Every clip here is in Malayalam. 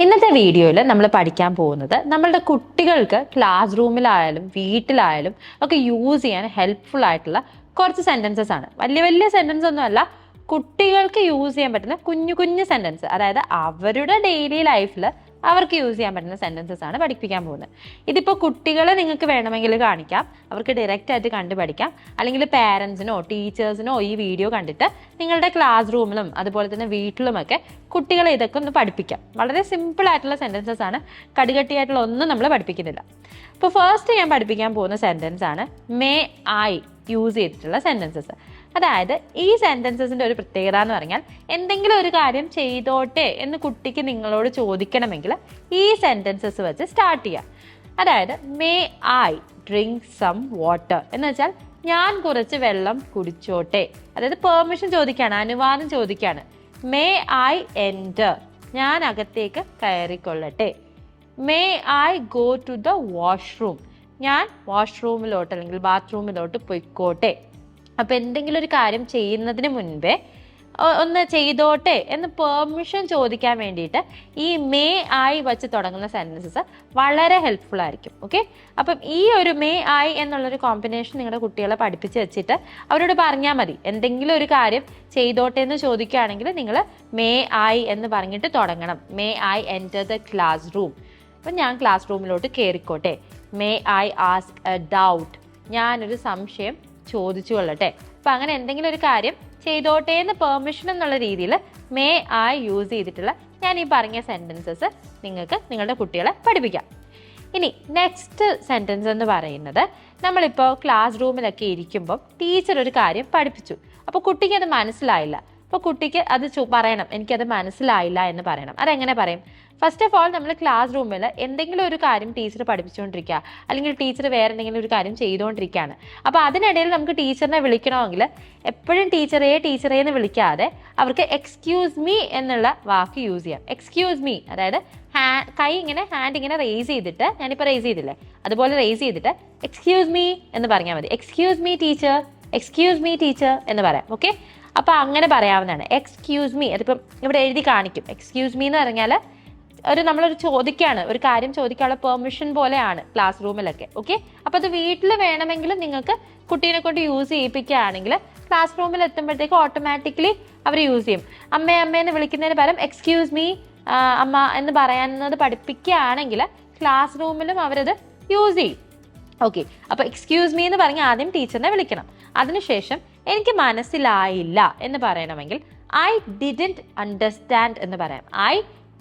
ഇന്നത്തെ വീഡിയോയിൽ നമ്മൾ പഠിക്കാൻ പോകുന്നത് നമ്മളുടെ കുട്ടികൾക്ക് ക്ലാസ് റൂമിലായാലും വീട്ടിലായാലും ഒക്കെ യൂസ് ചെയ്യാൻ ഹെൽപ്ഫുൾ ആയിട്ടുള്ള കുറച്ച് സെന്റൻസസ് ആണ്. വലിയ വലിയ സെന്റൻസ് ഒന്നുമല്ല കുട്ടികൾക്ക് യൂസ് ചെയ്യാൻ പറ്റുന്ന കുഞ്ഞു കുഞ്ഞു സെന്റൻസ് അതായത് അവരുടെ ഡെയിലി ലൈഫിൽ അവർക്ക് യൂസ് ചെയ്യാൻ പറ്റുന്ന സെന്റൻസസ് ആണ് പഠിപ്പിക്കാൻ പോകുന്നത്. ഇതിപ്പോൾ കുട്ടികളെ നിങ്ങൾക്ക് വേണമെങ്കിൽ കാണിക്കാം. അവർക്ക് ഡയറക്റ്റ് ആയിട്ട് കണ്ടു പഠിക്കാം അല്ലെങ്കിൽ പാരൻസിനോ ടീച്ചേഴ്സിനോ ഈ വീഡിയോ കണ്ടിട്ട് നിങ്ങളുടെ ക്ലാസ് റൂമിലും അതുപോലെ തന്നെ വീട്ടിലുമൊക്കെ കുട്ടികളെ ഇതൊക്കെ ഒന്ന് പഠിപ്പിക്കാം. വളരെ സിമ്പിൾ ആയിട്ടുള്ള സെന്റൻസസ് ആണ്. കടുകട്ടിയായിട്ടുള്ള ഒന്നും നമ്മൾ പഠിപ്പിക്കുന്നില്ല. അപ്പോൾ ഫസ്റ്റ് ഞാൻ പഠിപ്പിക്കാൻ പോകുന്ന സെന്റൻസ് ആണ് മേ ഐ യൂസ് ചെയ്തിട്ടുള്ള സെന്റൻസസ് അതായത് ഈ സെന്റൻസസിന്റെ ഒരു പ്രത്യേകത എന്ന് പറഞ്ഞാൽ എന്തെങ്കിലും ഒരു കാര്യം ചെയ്തോട്ടെ എന്ന് കുട്ടിക്ക് നിങ്ങളോട് ചോദിക്കണമെങ്കിൽ ഈ സെന്റൻസസ് വെച്ച് സ്റ്റാർട്ട് ചെയ്യാം. അതായത് may I drink some water എന്ന് വെച്ചാൽ ഞാൻ കുറച്ച് വെള്ളം കുടിച്ചോട്ടെ. അതായത് പെർമിഷൻ ചോദിക്കുകയാണ് അനുവാദം ചോദിക്കുകയാണ് മേ ഐ എന്റർ ഞാൻ അകത്തേക്ക് കയറിക്കൊള്ളട്ടെ. May I go to the washroom ഞാൻ വാഷ്റൂമിലോട്ട് അല്ലെങ്കിൽ ബാത്റൂമിലോട്ട് പൊയ്ക്കോട്ടെ. അപ്പം എന്തെങ്കിലും ഒരു കാര്യം ചെയ്യുന്നതിന് മുൻപേ ഒന്ന് ചെയ്തോട്ടെ എന്ന് പെർമിഷൻ ചോദിക്കാൻ വേണ്ടിയിട്ട് ഈ മേ ആയി വച്ച് തുടങ്ങുന്ന സെന്റൻസസ് വളരെ ഹെൽപ്ഫുൾ ആയിരിക്കും. ഓക്കെ അപ്പം ഈ ഒരു മേ ആയി എന്നുള്ളൊരു കോമ്പിനേഷൻ നിങ്ങളുടെ കുട്ടികളെ പഠിപ്പിച്ച് വെച്ചിട്ട് അവരോട് പറഞ്ഞാൽ മതി. എന്തെങ്കിലും ഒരു കാര്യം ചെയ്തോട്ടെ എന്ന് ചോദിക്കുകയാണെങ്കിൽ നിങ്ങൾ മേ ആയി എന്ന് പറഞ്ഞിട്ട് തുടങ്ങണം. May I enter the class room അപ്പം ഞാൻ ക്ലാസ് റൂമിലോട്ട് കയറിക്കോട്ടെ may I ask a doubt ഞാനൊരു സംശയം ചോദിച്ചു കൊള്ളട്ടെ. അപ്പം അങ്ങനെ എന്തെങ്കിലും ഒരു കാര്യം ചെയ്തോട്ടെ എന്ന് പെർമിഷൻ എന്നുള്ള രീതിയിൽ മേ ആയി യൂസ് ചെയ്തിട്ടുള്ള ഞാൻ ഈ പറഞ്ഞ സെന്റൻസസ് നിങ്ങൾക്ക് നിങ്ങളുടെ കുട്ടികളെ പഠിപ്പിക്കാം. ഇനി നെക്സ്റ്റ് സെന്റൻസ് എന്ന് പറയുന്നത് നമ്മളിപ്പോൾ ക്ലാസ് റൂമിലൊക്കെ ഇരിക്കുമ്പോൾ ടീച്ചർ ഒരു കാര്യം പഠിപ്പിച്ചു. അപ്പോൾ കുട്ടിക്ക് അത് മനസ്സിലായില്ല. അപ്പോൾ കുട്ടിക്ക് അത് പറയണം. എനിക്കത് മനസ്സിലായില്ല എന്ന് പറയണം. അതെങ്ങനെ പറയും? ഫസ്റ്റ് ഓഫ് ഓൾ നമ്മൾ ക്ലാസ് റൂമിൽ എന്തെങ്കിലും ഒരു കാര്യം ടീച്ചർ പഠിപ്പിച്ചുകൊണ്ടിരിക്കുക. അല്ലെങ്കിൽ ടീച്ചർ വേറെ എന്തെങ്കിലും ഒരു കാര്യം ചെയ്തുകൊണ്ടിരിക്കുകയാണ്. അപ്പോൾ അതിനിടയിൽ നമുക്ക് ടീച്ചറിനെ വിളിക്കണമെങ്കിൽ എപ്പോഴും ടീച്ചറേ ടീച്ചറേ എന്ന് വിളിക്കാതെ അവർക്ക് എക്സ്ക്യൂസ് മീ എന്നുള്ള വാക്ക് യൂസ് ചെയ്യാം. എക്സ്ക്യൂസ് മീ അതായത് ഹാ കൈ ഇങ്ങനെ ഹാൻഡ് ഇങ്ങനെ റേസ് ചെയ്തിട്ട് ഞാനിപ്പോൾ റേസ് ചെയ്തില്ലേ? അതുപോലെ റേസ് ചെയ്തിട്ട് എക്സ്ക്യൂസ് മീ എന്ന് പറഞ്ഞാൽ മതി. Excuse me teacher excuse me teacher എന്ന് പറയാം. ഓക്കെ അപ്പോൾ അങ്ങനെ പറയാവുന്നതാണ്. എക്സ്ക്യൂസ് മീ അതിപ്പം ഇവിടെ എഴുതി കാണിക്കും. എക്സ്ക്യൂസ് മീ എന്ന് പറഞ്ഞാൽ ഒരു നമ്മളൊരു ചോദിക്കുകയാണ് ഒരു കാര്യം ചോദിക്കാനുള്ള പെർമിഷൻ പോലെയാണ് ക്ലാസ് റൂമിലൊക്കെ ഓക്കെ അപ്പോൾ അത് വീട്ടിൽ വേണമെങ്കിൽ നിങ്ങൾക്ക് കുട്ടീനെ കൊണ്ട് യൂസ് ചെയ്യിപ്പിക്കുകയാണെങ്കിൽ ക്ലാസ് റൂമിൽ എത്തുമ്പോഴത്തേക്ക് ഓട്ടോമാറ്റിക്കലി അവർ യൂസ് ചെയ്യും. അമ്മേ അമ്മേന്ന് വിളിക്കുന്നതിന് പകരം എക്സ്ക്യൂസ് മീ അമ്മ എന്ന് പറയുന്നത് പഠിപ്പിക്കുകയാണെങ്കിൽ ക്ലാസ് റൂമിലും അവരത് യൂസ് ചെയ്യും. ഓക്കെ അപ്പോൾ എക്സ്ക്യൂസ് മീ എന്ന് പറഞ്ഞ് ആദ്യം ടീച്ചറിനെ വിളിക്കണം. അതിനുശേഷം എനിക്ക് മനസ്സിലായില്ല എന്ന് പറയണമെങ്കിൽ ഐ ഡിഡന്റ് അണ്ടർസ്റ്റാൻഡ് എന്ന് പറയാം. ഐ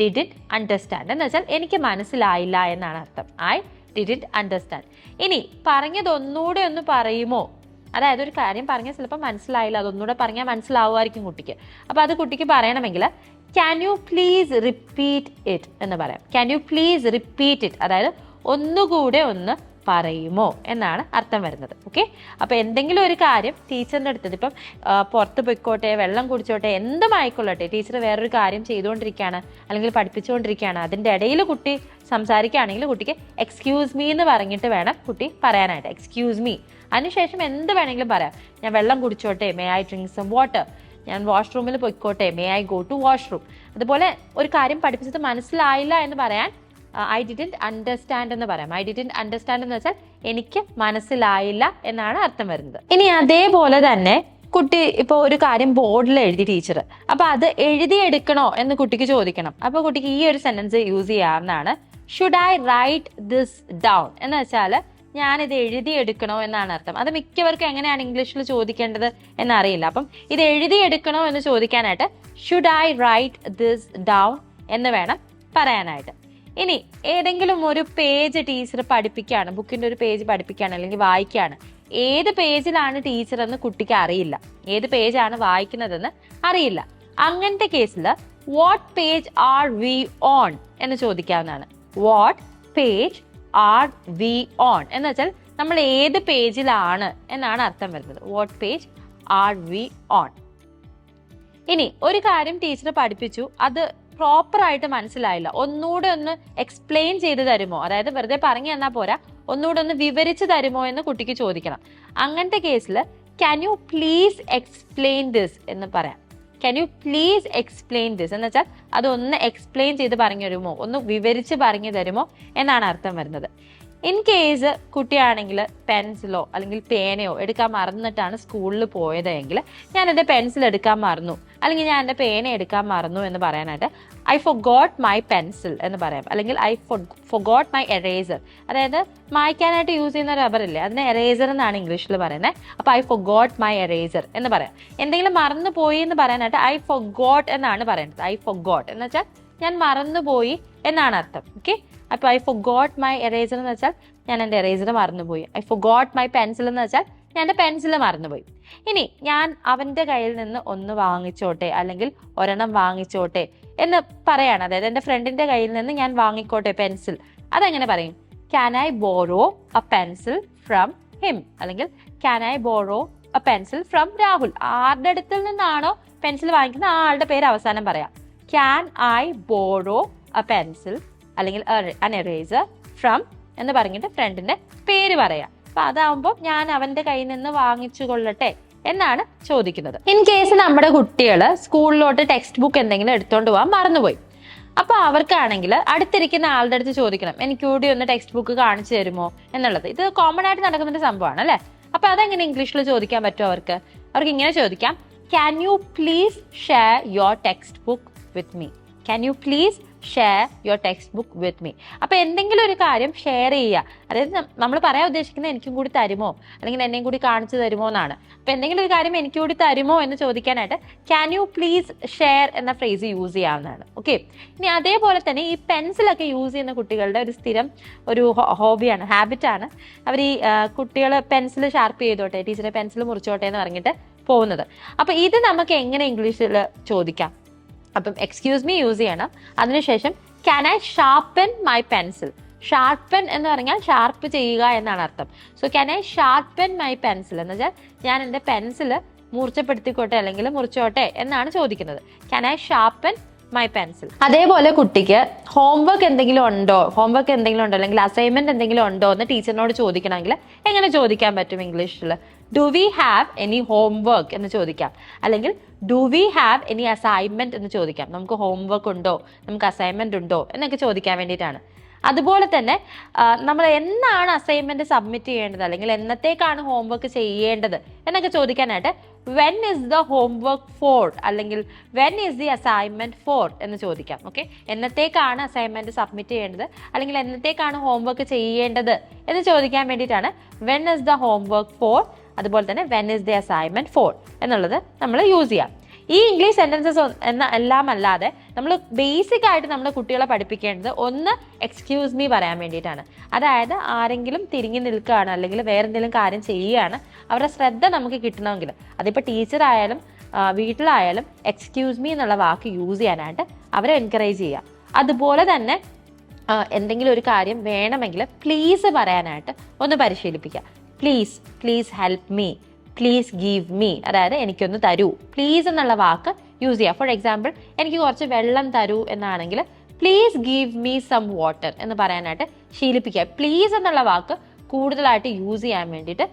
ഡിഡിന്റ് അണ്ടർസ്റ്റാൻഡ് എന്ന് വെച്ചാൽ എനിക്ക് മനസ്സിലായില്ല എന്നാണ് അർത്ഥം. ഐ ഡിഡിന്റ് അണ്ടർസ്റ്റാൻഡ് ഇനി പറഞ്ഞത് ഒന്നുകൂടെ ഒന്ന് പറയുമോ? അതായത് ഒരു കാര്യം പറഞ്ഞാൽ ചിലപ്പോൾ മനസ്സിലായില്ല. അതൊന്നുകൂടെ പറഞ്ഞാൽ മനസ്സിലാവുമായിരിക്കും കുട്ടിക്ക്. അപ്പോൾ അത് കുട്ടിക്ക് പറയണമെങ്കിൽ can you please repeat it എന്ന് പറയാം. Can you please repeat it അതായത് ഒന്നുകൂടെ ഒന്ന് പറയുമോ എന്നാണ് അർത്ഥം വരുന്നത്. ഓക്കെ അപ്പോൾ എന്തെങ്കിലും ഒരു കാര്യം ടീച്ചറിന്റെ അടുത്തത് ഇപ്പം പുറത്ത് പോയിക്കോട്ടെ വെള്ളം കുടിച്ചോട്ടെ എന്തും ആയിക്കൊള്ളട്ടെ ടീച്ചർ വേറൊരു കാര്യം ചെയ്തുകൊണ്ടിരിക്കുകയാണ് അല്ലെങ്കിൽ പഠിപ്പിച്ചുകൊണ്ടിരിക്കുകയാണ് അതിന്റെ ഇടയിൽ കുട്ടി സംസാരിക്കുകയാണെങ്കിൽ കുട്ടിക്ക് എക്സ്ക്യൂസ് മീ എന്ന് പറഞ്ഞിട്ട് വേണം കുട്ടി പറയാനായിട്ട്. എക്സ്ക്യൂസ് മീ അതിനുശേഷം എന്ത് വേണമെങ്കിലും പറയാം. ഞാൻ വെള്ളം കുടിച്ചോട്ടെ may I drink some water ഞാൻ വാഷ്റൂമിൽ പൊയ്ക്കോട്ടെ may I go to washroom അതുപോലെ ഒരു കാര്യം പഠിപ്പിച്ചത് മനസ്സിലായില്ല എന്ന് പറയാൻ ഐ ഡിഡന്റ് അണ്ടർസ്റ്റാൻഡ് എന്ന് പറയാം. ഐ ഡിഡന്റ് അണ്ടർസ്റ്റാൻഡ് എന്ന് വെച്ചാൽ എനിക്ക് മനസ്സിലായില്ല എന്നാണ് അർത്ഥം വരുന്നത്. ഇനി അതേപോലെ തന്നെ കുട്ടി ഇപ്പോൾ ഒരു കാര്യം ബോർഡിൽ എഴുതി ടീച്ചർ അപ്പോൾ അത് എഴുതിയെടുക്കണോ എന്ന് കുട്ടിക്ക് ചോദിക്കണം. അപ്പോൾ കുട്ടിക്ക് ഈ ഒരു സെന്റൻസ് യൂസ് ചെയ്യാവുന്നതാണ്. Should I write this down എന്ന് വെച്ചാൽ ഞാൻ ഞാനിത് എഴുതിയെടുക്കണോ എന്നാണ് അർത്ഥം. അത് മിക്കവർക്കും എങ്ങനെയാണ് ഇംഗ്ലീഷിൽ ചോദിക്കേണ്ടത് എന്നറിയില്ല. അപ്പം ഇത് എഴുതിയെടുക്കണോ എന്ന് ചോദിക്കാനായിട്ട് should I write this down എന്ന് വേണം പറയാനായിട്ട്. ഇനി ഏതെങ്കിലും ഒരു പേജ് ടീച്ചർ പഠിപ്പിക്കുകയാണ് ബുക്കിന്റെ ഒരു പേജ് പഠിപ്പിക്കുകയാണ് അല്ലെങ്കിൽ വായിക്കുകയാണ്. ഏത് പേജിലാണ് ടീച്ചർ എന്ന് കുട്ടിക്ക് അറിയില്ല. ഏത് പേജാണ് വായിക്കുന്നതെന്ന് അറിയില്ല. അങ്ങനത്തെ കേസിൽ what page are we on എന്ന് ചോദിക്കാവുന്നതാണ്. What page are we on എന്ന് വെച്ചാൽ നമ്മൾ ഏത് പേജിലാണ് എന്നാണ് അർത്ഥം വരുന്നത്. What page are we on ഇനി ഒരു കാര്യം ടീച്ചർ പഠിപ്പിച്ചു. അത് പ്രോപ്പർ ആയിട്ട് മനസ്സിലായില്ല. ഒന്നുകൂടെ ഒന്ന് എക്സ്പ്ലെയിൻ ചെയ്ത് തരുമോ? അതായത് വെറുതെ പറഞ്ഞു തന്നാൽ പോരാ. ഒന്നുകൂടെ ഒന്ന് വിവരിച്ച് തരുമോ എന്ന് കുട്ടിക്ക് ചോദിക്കണം. അങ്ങനത്തെ കേസിൽ can you please explain this എന്ന് പറയാം. Can you please explain this എന്ന് വെച്ചാൽ അതൊന്ന് എക്സ്പ്ലെയിൻ ചെയ്ത് പറഞ്ഞു തരുമോ ഒന്ന് വിവരിച്ച് പറഞ്ഞു തരുമോ എന്നാണ് അർത്ഥം വരുന്നത്. ഇൻ കേസ് കുട്ടിയാണെങ്കിൽ പെൻസിലോ അല്ലെങ്കിൽ പേനയോ എടുക്കാൻ മറന്നിട്ടാണ് സ്കൂളിൽ പോയതെങ്കിൽ ഞാൻ എന്റെ പെൻസിൽ എടുക്കാൻ മറന്നു. അല്ലെങ്കിൽ ഞാൻ എന്റെ പേന എടുക്കാൻ മറന്നു എന്ന് പറയാനായിട്ട് I forgot my pencil എന്ന് പറയാം. അല്ലെങ്കിൽ I forgot my eraser അതായത് മായ്ക്കാനായിട്ട് യൂസ് ചെയ്യുന്ന റബ്ബർ ഇല്ലേ? അതിനെ എറേസർ എന്നാണ് ഇംഗ്ലീഷിൽ പറയുന്നത് അപ്പോൾ I forgot my eraser എന്ന് പറയാം. എന്തെങ്കിലും മറന്നു പോയി എന്ന് പറയാനായിട്ട് ഐ ഫൊ ഗോട്ട് എന്നാണ് പറയുന്നത്. ഐ ഫൊ ഗോട്ട് എന്ന് വെച്ചാൽ ഞാൻ മറന്നുപോയി എന്നാണ് അർത്ഥം. ഓക്കെ അപ്പോൾ ഐ ഫോ ഗോട്ട് മൈ എറേസർ എന്ന് വെച്ചാൽ ഞാൻ എന്റെ എറേസർ മറന്നുപോയി. ഐ ഫോ ഗോട്ട് മൈ പെൻസിൽ എന്ന് വെച്ചാൽ ഞാൻ എന്റെ പെൻസിൽ മറന്നുപോയി. ഇനി ഞാൻ അവന്റെ കയ്യിൽ നിന്ന് ഒന്ന് വാങ്ങിച്ചോട്ടെ അല്ലെങ്കിൽ ഒരെണ്ണം വാങ്ങിച്ചോട്ടെ എന്ന് പറയാണ്. അതായത് എന്റെ ഫ്രണ്ടിന്റെ കയ്യിൽ നിന്ന് ഞാൻ വാങ്ങിക്കോട്ടെ പെൻസിൽ അതെങ്ങനെ പറയും? Can I borrow a pencil from him അല്ലെങ്കിൽ can I borrow a pencil from Rahul ആരുടെ അടുത്തിൽ നിന്നാണോ പെൻസിൽ വാങ്ങിക്കുന്ന ആളുടെ പേര് അവസാനം പറയാം. Can I borrow a pencil അല്ലെങ്കിൽ അൻ എറേസർ ഫ്രം എന്ന് പറഞ്ഞിട്ട് ഫ്രണ്ടിന്റെ പേര് പറയാം. അപ്പൊ അതാവുമ്പോൾ ഞാൻ അവന്റെ കയ്യിൽ നിന്ന് വാങ്ങിച്ചു കൊള്ളട്ടെ എന്നാണ് ചോദിക്കുന്നത്. ഇൻ കേസ് നമ്മുടെ കുട്ടികൾ സ്കൂളിലോട്ട് ടെക്സ്റ്റ് ബുക്ക് എന്തെങ്കിലും എടുത്തോണ്ട് പോകാൻ മറന്നുപോയി. അപ്പൊ അവർക്കാണെങ്കിൽ അടുത്തിരിക്കുന്ന ആളുടെ അടുത്ത് ചോദിക്കണം എനിക്ക് കൂടി ഒന്ന് ടെക്സ്റ്റ് ബുക്ക് കാണിച്ചു തരുമോ? എന്നുള്ളത്. ഇത് കോമൺ ആയിട്ട് നടക്കുന്ന ഒരു സംഭവമാണ് അല്ലെ? അപ്പൊ അതെങ്ങനെ ഇംഗ്ലീഷിൽ ചോദിക്കാൻ പറ്റുമോ അവർക്ക്? അവർക്ക് ഇങ്ങനെ ചോദിക്കാം can you please share your text book with me can you please share your text book with me അപ്പൊ എന്തെങ്കിലും ഒരു കാര്യം ഷെയർ ചെയ്യുക. അതായത് നമ്മൾ പറയാൻ ഉദ്ദേശിക്കുന്നത് എനിക്കും കൂടി തരുമോ? അല്ലെങ്കിൽ എന്നെയും കൂടി കാണിച്ചു തരുമോ എന്നാണ്. അപ്പൊ എന്തെങ്കിലും ഒരു കാര്യം എനിക്ക് കൂടി തരുമോ എന്ന് ചോദിക്കാനായിട്ട് ക്യാൻ യു പ്ലീസ് ഷെയർ എന്ന ഫ്രേസ് യൂസ് ചെയ്യാവുന്നതാണ്. ഓക്കെ ഇനി അതേപോലെ തന്നെ ഈ പെൻസിലൊക്കെ യൂസ് ചെയ്യുന്ന കുട്ടികളുടെ ഒരു സ്ഥിരം ഒരു ഹോബിയാണ് ഹാബിറ്റാണ് അവർ ഈ കുട്ടികൾ പെൻസിൽ ഷാർപ്പ് ചെയ്തോട്ടെ ടീച്ചറെ പെൻസിൽ മുറിച്ചോട്ടെ എന്ന് പറഞ്ഞിട്ട് പോകുന്നത്. അപ്പൊ ഇത് നമുക്ക് എങ്ങനെ ഇംഗ്ലീഷിൽ ചോദിക്കാം? അപ്പം എക്സ്ക്യൂസ് മീ യൂസ് ചെയ്യണം. അതിനുശേഷം can I sharpen my pencil sharpen എന്ന് പറഞ്ഞാൽ ഷാർപ്പ് ചെയ്യുക എന്നാണ് അർത്ഥം. So can I sharpen my pencil എന്ന് വെച്ചാൽ ഞാൻ എന്റെ പെൻസിൽ മൂർച്ചപ്പെടുത്തിക്കോട്ടെ അല്ലെങ്കിൽ മുറിച്ചോട്ടെ എന്നാണ് ചോദിക്കുന്നത്. Can I sharpen my pencil അതേപോലെ കുട്ടിക്ക് ഹോംവർക്ക് എന്തെങ്കിലും ഉണ്ടോ? ഹോംവർക്ക് എന്തെങ്കിലും ഉണ്ടോ? അല്ലെങ്കിൽ അസൈൻമെന്റ് എന്തെങ്കിലും ഉണ്ടോ? എന്ന് ടീച്ചറിനോട് ചോദിക്കണമെങ്കിൽ എങ്ങനെ ചോദിക്കാൻ പറ്റും ഇംഗ്ലീഷിൽ do we have any homework എന്ന് ചോദിക്കാം. അല്ലെങ്കിൽ do we have any assignment എന്ന് ചോദിക്കാം. നമുക്ക് ഹോം വർക്ക് ഉണ്ടോ? നമുക്ക് അസൈൻമെന്റ് ഉണ്ടോ? എന്നൊക്കെ ചോദിക്കാൻ വേണ്ടിയിട്ടാണ്. അതുപോലെ തന്നെ നമ്മൾ എന്നാണ് അസൈൻമെന്റ് സബ്മിറ്റ് ചെയ്യേണ്ടത്? അല്ലെങ്കിൽ എന്നത്തേക്കാണ് ഹോം വർക്ക് ചെയ്യേണ്ടത്? എന്നൊക്കെ ചോദിക്കാനായിട്ട് when is the homework for അല്ലെങ്കിൽ when is the assignment for എന്ന് ചോദിക്കാം. ഓക്കെ എന്നത്തേക്കാണ് അസൈൻമെന്റ് സബ്മിറ്റ് ചെയ്യേണ്ടത്? അല്ലെങ്കിൽ എന്നത്തേക്കാണ് ഹോം വർക്ക് ചെയ്യേണ്ടത്? എന്ന് ചോദിക്കാൻ വേണ്ടിയിട്ടാണ് when is the homework for അതുപോലെ തന്നെ when is the assignment for എന്നുള്ളത് നമ്മൾ യൂസ് ചെയ്യാം. ഈ ഇംഗ്ലീഷ് സെന്റൻസസ് എന്ന എല്ലാം അല്ലാതെ നമ്മൾ ബേസിക് ആയിട്ട് നമ്മൾ കുട്ടികളെ പഠിപ്പിക്കേണ്ടത് ഒന്ന് എക്സ്ക്യൂസ് മീ പറയാൻ വേണ്ടിയിട്ടാണ്. അതായത് ആരെങ്കിലും തിരിഞ്ഞു നിൽക്കുകയാണ് അല്ലെങ്കിൽ വേറെ എന്തെങ്കിലും കാര്യം ചെയ്യുകയാണ് അവരുടെ ശ്രദ്ധ നമുക്ക് കിട്ടണമെങ്കിൽ. അതിപ്പോൾ ടീച്ചറായാലും വീട്ടിലായാലും എക്സ്ക്യൂസ് മീ എന്നുള്ള വാക്ക് യൂസ് ചെയ്യാനായിട്ട് അവരെ എൻകറേജ് ചെയ്യുക അതുപോലെ തന്നെ എന്തെങ്കിലും ഒരു കാര്യം വേണമെങ്കിൽ പ്ലീസ് പറയാനായിട്ട് ഒന്ന് പരിശീലിപ്പിക്കുക. Please please help me please give me അതായത് എനിക്കൊന്ന് തരൂ. പ്ലീസ് എന്നുള്ള വാക്ക് യൂസ് ചെയ്യുക ഫോർ എക്സാമ്പിൾ എനിക്ക് കുറച്ച് വെള്ളം തരൂ എന്നാണെങ്കിൽ please give me some water എന്ന് പറയാനായിട്ട് ശീലിപ്പിക്കുക. പ്ലീസ് എന്നുള്ള വാക്ക് കൂടുതലായിട്ട് യൂസ് ചെയ്യാൻ വേണ്ടിയിട്ട്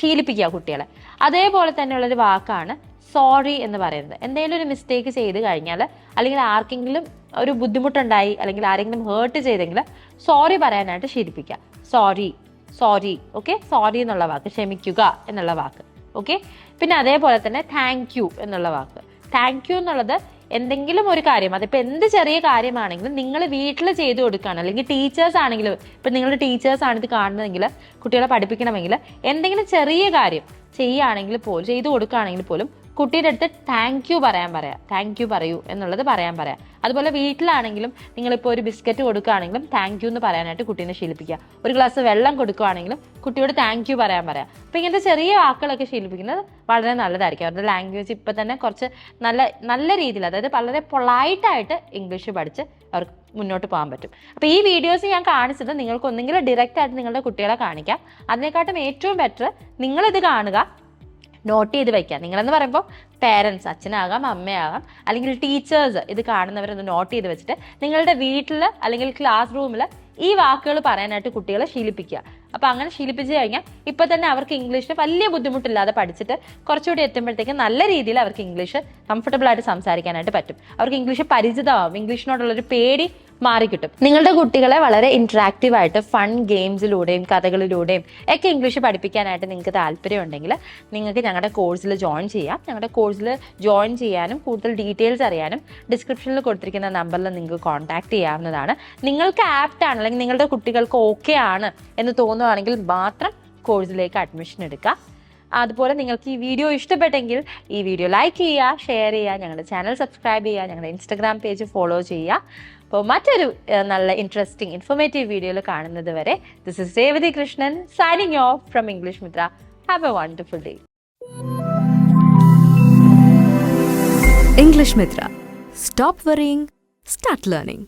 ശീലിപ്പിക്കുക കുട്ടികളെ. അതേപോലെ തന്നെയുള്ളൊരു വാക്കാണ് സോറി എന്ന് പറയുന്നത്. എന്തെങ്കിലും ഒരു മിസ്റ്റേക്ക് ചെയ്ത് കഴിഞ്ഞാൽ അല്ലെങ്കിൽ ആർക്കെങ്കിലും ഒരു ബുദ്ധിമുട്ടുണ്ടായി അല്ലെങ്കിൽ ആരെങ്കിലും ഹേർട്ട് ചെയ്തെങ്കിൽ സോറി പറയാനായിട്ട് ശീലിപ്പിക്കുക. സോറി സോറി ഓക്കെ സോറി എന്നുള്ള വാക്ക് ക്ഷമിക്കുക എന്നുള്ള വാക്ക് ഓക്കെ പിന്നെ അതേപോലെ തന്നെ താങ്ക് യു എന്നുള്ള വാക്ക്. താങ്ക് യു എന്നുള്ളത് എന്തെങ്കിലും ഒരു കാര്യം അതിപ്പോൾ എന്ത് ചെറിയ കാര്യമാണെങ്കിലും നിങ്ങൾ വീട്ടിൽ ചെയ്തു കൊടുക്കുകയാണ്. അല്ലെങ്കിൽ ടീച്ചേഴ്സ് ആണെങ്കിലും ഇപ്പം നിങ്ങൾ ടീച്ചേഴ്സ് ആണ് ഇത് കാണുന്നതെങ്കിൽ കുട്ടികളെ പഠിപ്പിക്കണമെങ്കിൽ എന്തെങ്കിലും ചെറിയ കാര്യം ചെയ്യുകയാണെങ്കിൽ പോലും ചെയ്തു കൊടുക്കുകയാണെങ്കിൽ പോലും കുട്ടിയുടെ അടുത്ത് താങ്ക് യു പറയാൻ പറയാം. താങ്ക് യു പറയൂ എന്നുള്ളത് പറയാൻ പറയാം. അതുപോലെ വീട്ടിലാണെങ്കിലും നിങ്ങളിപ്പോൾ ഒരു ബിസ്ക്കറ്റ് കൊടുക്കുകയാണെങ്കിലും താങ്ക് യു എന്ന് പറയാനായിട്ട് കുട്ടീനെ ശീലിപ്പിക്കുക. ഒരു ഗ്ലാസ് വെള്ളം കൊടുക്കുകയാണെങ്കിലും കുട്ടിയോട് താങ്ക് യു പറയാൻ പറയാം. അപ്പോൾ ഇങ്ങനത്തെ ചെറിയ വാക്കുകളൊക്കെ ശീലിപ്പിക്കുന്നത് വളരെ നല്ലതായിരിക്കും. അവരുടെ ലാംഗ്വേജ് ഇപ്പം തന്നെ കുറച്ച് നല്ല നല്ല രീതിയിൽ അതായത് വളരെ പൊളൈറ്റായിട്ട് ഇംഗ്ലീഷ് പഠിച്ച് അവർക്ക് മുന്നോട്ട് പോകാൻ പറ്റും. അപ്പോൾ ഈ വീഡിയോസ് ഞാൻ കാണിച്ചത് നിങ്ങൾക്ക് ഒന്നെങ്കിലും ഡയറക്റ്റ് ആയിട്ട് നിങ്ങളുടെ കുട്ടികളെ കാണിക്കാം. അതിനെക്കാട്ടും ഏറ്റവും ബെറ്റർ നിങ്ങളിത് കാണുക നോട്ട് ചെയ്ത് വയ്ക്കുക നിങ്ങളെന്ന് പറയുമ്പോൾ പേരൻസ് അച്ഛനാകാം അമ്മയാകാം അല്ലെങ്കിൽ ടീച്ചേഴ്സ് ഇത് കാണുന്നവരൊന്ന് നോട്ട് ചെയ്ത് വെച്ചിട്ട് നിങ്ങളുടെ വീട്ടിൽ അല്ലെങ്കിൽ ക്ലാസ് റൂമിൽ ഈ വാക്കുകൾ പറയാനായിട്ട് കുട്ടികളെ ശീലിപ്പിക്കുക. അപ്പം അങ്ങനെ ശീലിപ്പിച്ച് കഴിഞ്ഞാൽ ഇപ്പം തന്നെ അവർക്ക് ഇംഗ്ലീഷ് വലിയ ബുദ്ധിമുട്ടില്ലാതെ പഠിച്ചിട്ട് കുറച്ചുകൂടി എത്തുമ്പോഴത്തേക്ക് നല്ല രീതിയിൽ അവർക്ക് ഇംഗ്ലീഷ് കംഫർട്ടബിൾ ആയിട്ട് സംസാരിക്കാനായിട്ട് പറ്റും. അവർക്ക് ഇംഗ്ലീഷ് പരിചിതമാവും. ഇംഗ്ലീഷിനോടുള്ളൊരു പേടി മാറിക്കിട്ടും. നിങ്ങളുടെ കുട്ടികളെ വളരെ ഇൻട്രാക്റ്റീവ് ആയിട്ട് ഫൺ ഗെയിംസിലൂടെയും കഥകളിലൂടെയും ഒക്കെ ഇംഗ്ലീഷ് പഠിപ്പിക്കാനായിട്ട് നിങ്ങൾക്ക് താല്പര്യമുണ്ടെങ്കിൽ നിങ്ങൾക്ക് ഞങ്ങളുടെ കോഴ്സിൽ ജോയിൻ ചെയ്യാം. ഞങ്ങളുടെ കോഴ്സിൽ ജോയിൻ ചെയ്യാനും കൂടുതൽ ഡീറ്റെയിൽസ് അറിയാനും ഡിസ്ക്രിപ്ഷനിൽ കൊടുത്തിരിക്കുന്ന നമ്പറിൽ നിങ്ങൾക്ക് കോൺടാക്ട് ചെയ്യാവുന്നതാണ്. നിങ്ങൾക്ക് ആപ്റ്റ് ആണ് അല്ലെങ്കിൽ നിങ്ങളുടെ കുട്ടികൾക്ക് ഓക്കെ ആണ് എന്ന് തോന്നുകയാണെങ്കിൽ മാത്രം കോഴ്സിലേക്ക് അഡ്മിഷൻ എടുക്കുക. അതുപോലെ നിങ്ങൾക്ക് ഈ വീഡിയോ ഇഷ്ടപ്പെട്ടെങ്കിൽ ഈ വീഡിയോ ലൈക്ക് ചെയ്യുക ഷെയർ ചെയ്യുക ഞങ്ങളുടെ ചാനൽ സബ്സ്ക്രൈബ് ചെയ്യുക ഞങ്ങളുടെ ഇൻസ്റ്റഗ്രാം പേജ് ഫോളോ ചെയ്യുക. അപ്പോൾ മറ്റൊരു നല്ല ഇൻട്രസ്റ്റിംഗ് ഇൻഫോർമേറ്റീവ് വീഡിയോയിൽ കാണുന്നത് വരെ this is Revathi Krishnan signing off from English Mitra have a wonderful day English Mitra. Stop worrying, start learning.